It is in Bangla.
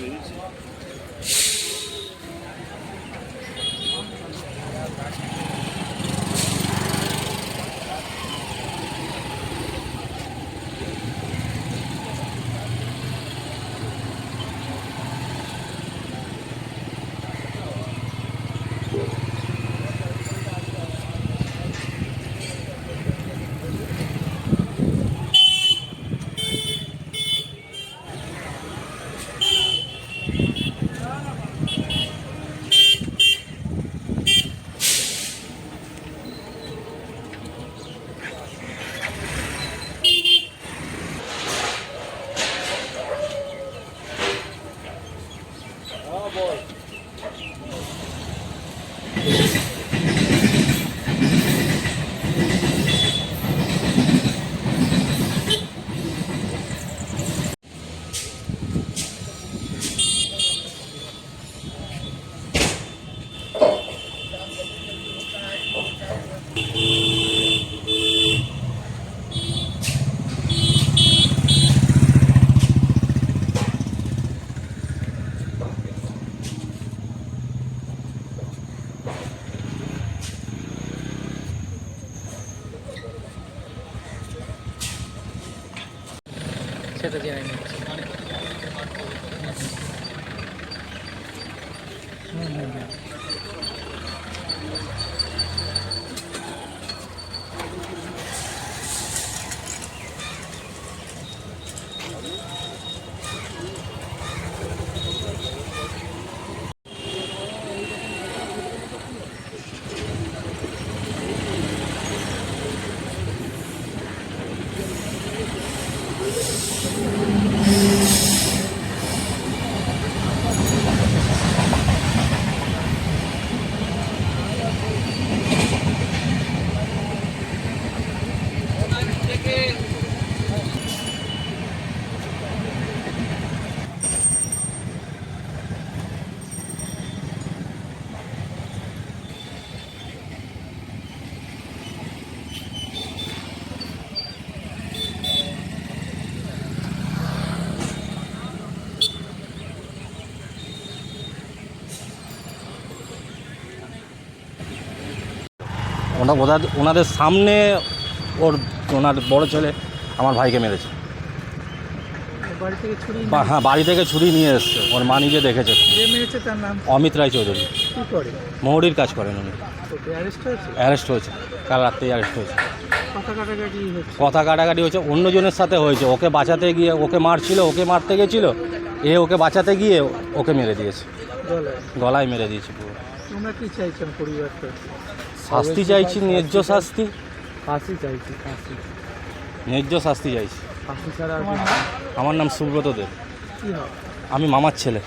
Exatamente. boy. সেটা জেনে নিচ্ছি হুম হুম হুম। ওনা ওনাদের ওনাদের সামনে ওর ওনার বড় ছেলে আমার ভাইকে মেরেছে। বা হ্যাঁ বাড়ি থেকে ছুরি নিয়ে এসছে। ওর মা নিজে দেখেছে। অমিত রায় চৌধুরী। মৌরির কাজ করেন উনি। অ্যারেস্ট হয়েছে? কাল রাত্রেই অ্যারেস্ট হয়েছে। কথা কাটাকাটি হচ্ছে। কথা কাটাকাটি হয়েছে অন্যজনের সাথে হয়েছে। ওকে বাঁচাতে গিয়ে ওকে মারছিল ওকে মারতে গেছিল এ ওকে বাঁচাতে গিয়ে ওকে মেরে দিয়েছে। গলায় মেরে দিয়েছে পুরো। তোমরা কি চাইছেন পরিবারটা শাস্তি চাইছি ন্যায্য শাস্তি। ফাঁসি চাইছি ফাঁসি। ন্যায্য শাস্তি চাইছি। ফাঁসি ছাড়া আর আমার নাম? সুব্রত দেব কি আমি মামার ছেলে।